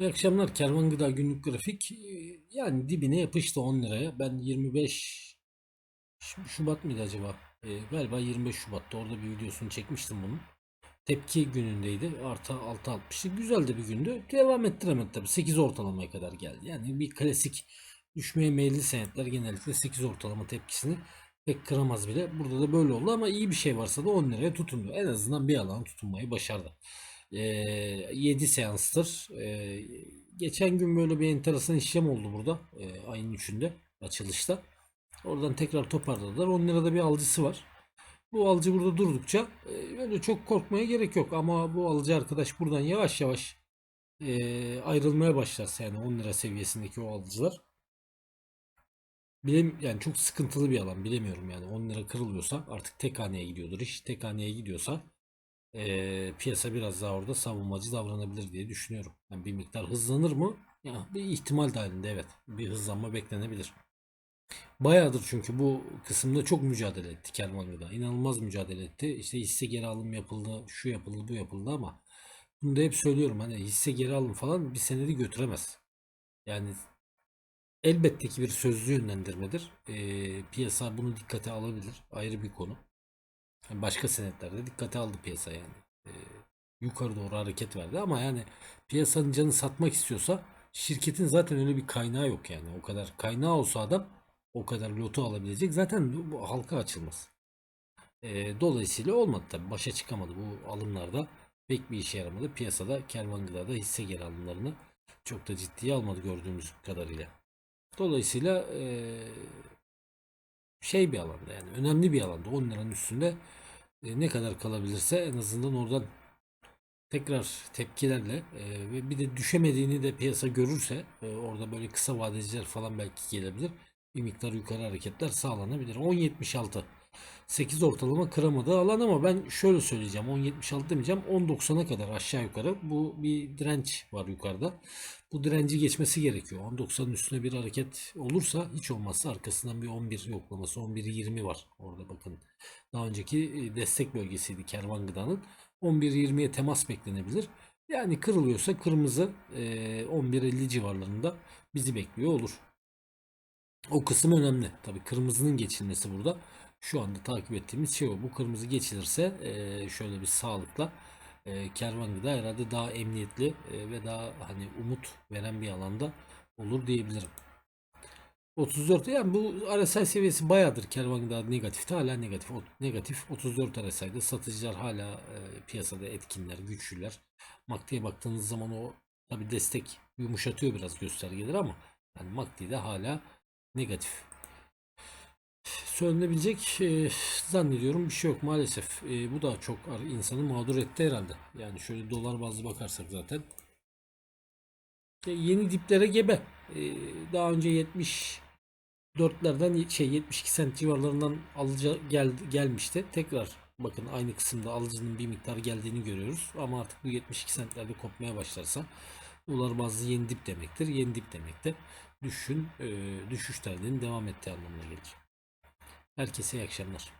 İyi akşamlar. Kervan Gıda günlük grafik. Ee, Yani dibine yapıştı 10 liraya. Ben 25 Ş- Şubat mıydı acaba? Ee, galiba 25 Şubat'ta orada bir videosunu çekmiştim bunun. Tepki günündeydi. Artı 6.60'lık. Güzel de bir gündü. Devam ettiremedi tabii. 8 ortalamaya kadar geldi. Yani bir klasik düşmeye meyilli senetler genellikle 8 ortalama tepkisini pek kıramaz bile. Burada da böyle oldu ama iyi bir şey varsa da 10 liraya tutundu. En azından bir alan tutunmayı başardı. Ee, 7 seanstır. Geçen gün böyle bir enteresan işlem oldu burada. Ee, ayın 3'ünde açılışta. Oradan tekrar toparladılar. 10 lirada bir alıcısı var. Bu alıcı burada durdukça e, öyle çok korkmaya gerek yok. Ama bu alıcı arkadaş buradan yavaş yavaş e, ayrılmaya başlarsa yani 10 lira seviyesindeki o alıcılar Bilem yani çok sıkıntılı bir alan bilemiyorum yani 10 lira kırılıyorsa artık tek haneye gidiyordur iş tek haneye gidiyorsa eee, piyasa biraz daha orada savunmacı davranabilir diye düşünüyorum. Yani bir miktar hızlanır mı? Ya bir ihtimal dahilinde evet bir hızlanma beklenebilir. Bayağıdır çünkü bu kısımda çok mücadele etti Kervan Gıda. İnanılmaz mücadele etti. İşte hisse geri alım yapıldı, şu yapıldı, bu yapıldı ama bunu da hep söylüyorum hani hisse geri alım falan bir senedi götüremez. Yani Elbette ki bir sözlü yönlendirmedir. Eee, piyasa bunu dikkate alabilir. Ayrı bir konu. Yani Başka senetlerde dikkate aldı piyasa yani. Eee, yukarı doğru hareket verdi ama yani piyasanın canı satmak istiyorsa şirketin zaten öyle bir kaynağı yok yani. O kadar kaynağı olsa adam o kadar lotu alabilecek. Zaten bu, halka açılmaz. Eee, dolayısıyla olmadı tabii. Başa çıkamadı bu alımlarda. Pek bir işe yaramadı. Piyasada Kervan Gıda'da hisse geri alımlarını çok da ciddiye almadı gördüğümüz kadarıyla. Dolayısıyla eee, şey bir alanda yani önemli bir alanda 10 liranın üstünde e, ne kadar kalabilirse en azından oradan tekrar tepkilerle e, ve bir de düşemediğini de piyasa görürse e, orada böyle kısa vadeciler falan belki gelebilir. Bir miktar yukarı hareketler sağlanabilir. 10.76 8 ortalama kıramadığı alan ama ben şöyle söyleyeceğim 10.76 demeyeceğim 10.90'a kadar aşağı yukarı bu bir direnç var yukarıda. Bu direnci geçmesi gerekiyor. 10.90'ın üstüne bir hareket olursa hiç olmazsa arkasından bir 11 yoklaması 11.20 var orada bakın. Daha önceki e, destek bölgesiydi Kervan Gıda'nın. 11.20'ye temas beklenebilir. Yani kırılıyorsa kırmızı e, 11.50 civarlarında bizi bekliyor olur. O kısım önemli. Tabii kırmızının geçilmesi burada. Şu anda takip ettiğimiz şey o. Bu kırmızı geçilirse şöyle bir sağlıkla eee kervan gıda herhalde daha emniyetli ve daha hani umut veren bir alanda olur diyebilirim. 34 yani bu RSI seviyesi bayağıdır kervan gıda negatifti hala negatif. O, negatif 34 RSI'de satıcılar hala piyasada etkinler, güçlüler. MACD'ye baktığınız zaman o tabi destek yumuşatıyor biraz göstergeleri ama yani MACD'de hala negatif. Söylenebilecek e, zannediyorum bir şey yok maalesef. E, bu da çok insanı mağdur etti herhalde. Yani şöyle dolar bazlı bakarsak zaten. E, yeni diplere gebe. E, daha önce 74'lerden şey 72 sent civarlarından alıcı gel, gelmişti. Tekrar bakın aynı kısımda alıcının bir miktar geldiğini görüyoruz. Ama artık bu 72 sentlerde kopmaya başlarsa dolar bazlı yeni dip demektir. Yeni dip demek de düşün, e, düşüş trendinin devam ettiği anlamına gelir. Herkese iyi akşamlar.